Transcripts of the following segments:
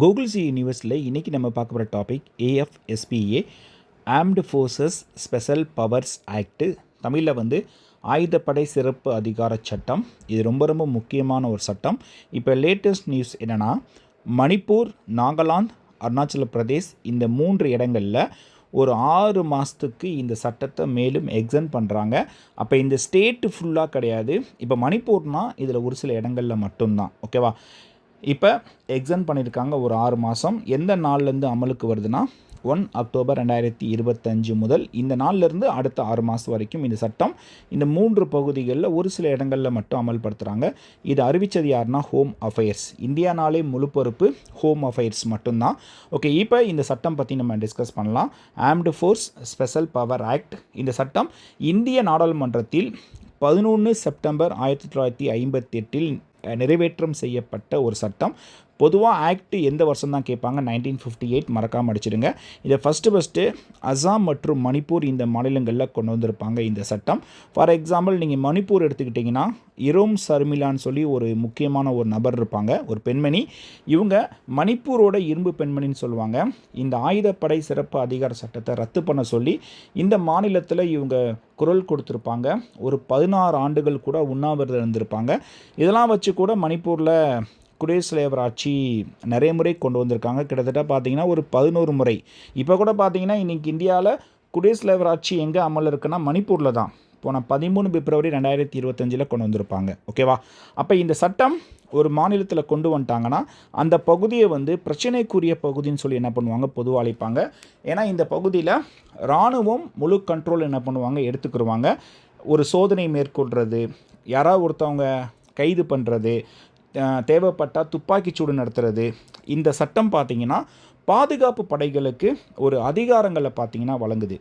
Google C யூனிவர்ஸில் இன்றைக்கி நம்ம பார்க்க போகிற topic AFSPA armed forces special powers act தமிழில் வந்து ஆயுதப்படை சிறப்பு அதிகார சட்டம். இது ரொம்ப ரொம்ப முக்கியமான ஒரு சட்டம். இப்போ லேட்டஸ்ட் நியூஸ் என்னென்னா மணிப்பூர் நாகாலாந்து அருணாச்சல பிரதேஷ் இந்த மூன்று இடங்களில் ஒரு ஆறு மாதத்துக்கு இந்த சட்டத்தை மேலும் எக்ஸன் பண்ணுறாங்க அப்போ இந்த ஸ்டேட்டு ஃபுல்லாக கிடையாது. இப்போ மணிப்பூர்னால் இதில் ஒரு சில இடங்களில் மட்டும்தான். ஓகேவா இப்போ எக்ஸன் பண்ணியிருக்காங்க ஒரு ஆறு மாதம் எந்த நாள்லேருந்து அமலுக்கு வருதுன்னா ஒன் அக்டோபர் ரெண்டாயிரத்தி இருபத்தஞ்சு முதல் இந்த நாள்லேருந்து அடுத்த ஆறு மாதம் வரைக்கும் இந்த சட்டம் இந்த மூன்று பகுதிகளில் ஒரு சில இடங்களில் மட்டும் அமல்படுத்துகிறாங்க இது அறிவித்தது யாருன்னா ஹோம் அஃபேர்ஸ் இந்தியானாலே முழு பொறுப்பு ஹோம் அஃபேர்ஸ் மட்டும்தான். ஓகே இப்போ இந்த சட்டம் பற்றி நம்ம டிஸ்கஸ் பண்ணலாம். Armed force special power act இந்த சட்டம் இந்திய நாடாளுமன்றத்தில் பதினொன்று செப்டம்பர் ஆயிரத்தி தொள்ளாயிரத்தி ஐம்பத்தி எட்டில் நிறைவேற்றம் செய்யப்பட்ட ஒரு சட்டம். பொதுவாக ஆக்ட் எந்த வருஷம் தான் கேட்பாங்க? நைன்டீன் ஃபிஃப்டி எயிட் மறக்காமல் அடிச்சிடுங்க. இதை ஃபஸ்ட்டு ஃபஸ்ட்டு அசாம் மற்றும் மணிப்பூர் இந்த மாநிலங்களில் கொண்டு வந்திருப்பாங்க இந்த சட்டம். ஃபார் எக்ஸாம்பிள் நீங்கள் மணிப்பூர் எடுத்துக்கிட்டிங்கன்னா இரோம் சர்மிலான்னு சொல்லி ஒரு முக்கியமான ஒரு நபர் இருப்பாங்க. ஒரு பெண்மணி. இவங்க மணிப்பூரோட இரும்பு பெண்மணின்னு சொல்லுவாங்க. இந்த ஆயுதப்படை சிறப்பு அதிகார சட்டத்தை ரத்து பண்ண சொல்லி இந்த மாநிலத்தில் இவங்க குரல் கொடுத்துருப்பாங்க. ஒரு பதினாறு ஆண்டுகள் கூட உண்ணாவிரதம் இருந்திருப்பாங்க. இதெல்லாம் வச்சு கூட மணிப்பூரில் குடியரசுத் ஆட்சி நிறைய முறை கொண்டு வந்திருக்காங்க. கிட்டத்தட்ட பார்த்தீங்கன்னா ஒரு பதினோரு முறை. இப்போ கூட பார்த்தீங்கன்னா இன்றைக்கி இந்தியாவில் குடியரசுத் தலைவர் ஆட்சி எங்கே அமல் இருக்குன்னா மணிப்பூரில் தான். போன பதிமூணு பிப்ரவரி ரெண்டாயிரத்தி இருபத்தஞ்சில் கொண்டு வந்திருப்பாங்க. ஓகேவா? அப்போ இந்த சட்டம் ஒரு மாநிலத்தில் கொண்டு வந்துட்டாங்கன்னா அந்த பகுதியை வந்து பிரச்சனைக்குரிய பகுதின்னு சொல்லி என்ன பண்ணுவாங்க? பொதுவாக அழைப்பாங்க. ஏன்னா இந்த பகுதியில் இராணுவம் முழு கண்ட்ரோல் என்ன பண்ணுவாங்க? எடுத்துக்கிடுவாங்க ஒரு சோதனை மேற்கொள்கிறது யாராவது ஒருத்தவங்க கைது பண்ணுறது தேவைப்பட்டால் துப்பாக்கிச்சூடு நடத்துறது. இந்த சட்டம் பார்த்திங்கன்னா பாதுகாப்பு படைகளுக்கு ஒரு அதிகாரங்களை பார்த்திங்கன்னா வழங்குது.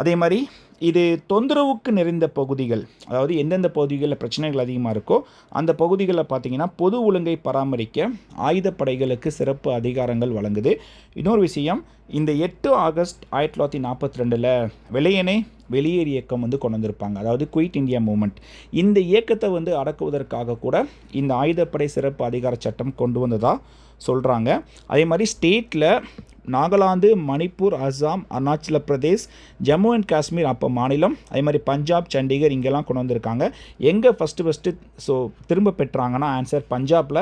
அதே மாதிரி இது தொந்தரவுக்கு நிறைந்த பகுதிகள் அதாவது எந்தெந்த பகுதிகளில் பிரச்சனைகள் அதிகமாக இருக்கோ அந்த பகுதிகளில் பார்த்திங்கன்னா பொது ஒழுங்கை பராமரிக்க ஆயுதப்படைகளுக்கு சிறப்பு அதிகாரங்கள் வழங்குது. இன்னொரு விஷயம் இந்த எட்டு ஆகஸ்ட் ஆயிரத்தி தொள்ளாயிரத்தி நாற்பத்தி ரெண்டில் வெள்ளையனே வெளியேறு இயக்கம் வந்து கொண்டு வந்திருப்பாங்க அதாவது குயிட் இந்தியா மூமெண்ட் இந்த இயக்கத்தை வந்து அடக்குவதற்காக கூட இந்த ஆயுதப்படை சிறப்பு அதிகார சட்டம் கொண்டு வந்ததாக சொல்கிறாங்க அதே மாதிரி ஸ்டேட்டில் நாகாலாந்து மணிப்பூர் அஸ்ஸாம் அருணாச்சல பிரதேஷ் ஜம்மு அண்ட் காஷ்மீர் அப்போ மாநிலம் அதே மாதிரி பஞ்சாப் சண்டிகர் இங்கெல்லாம் கொண்டு வந்திருக்காங்க. எங்கே ஃபஸ்ட்டு ஃபஸ்ட்டு ஸோ திரும்ப பெற்றாங்கன்னா ஆன்சர் பஞ்சாபில்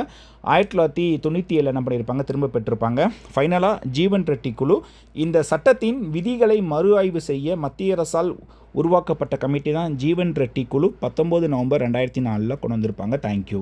ஆயிரத்தி தொள்ளாயிரத்தி தொண்ணூற்றி ஏழில் என்ன பண்ணியிருப்பாங்க திரும்ப பெற்றிருப்பாங்க. ஃபைனலாக ஜீவன் ரெட்டி குழு. இந்த சட்டத்தின் விதிகளை மறு ஆய்வு செய்ய மத்திய அரசால் உருவாக்கப்பட்ட கமிட்டி தான் ஜீவன் ரெட்டி குழு. பத்தொம்போது நவம்பர் ரெண்டாயிரத்தி நாலில் கொண்டு வந்திருப்பாங்க. தேங்க்யூ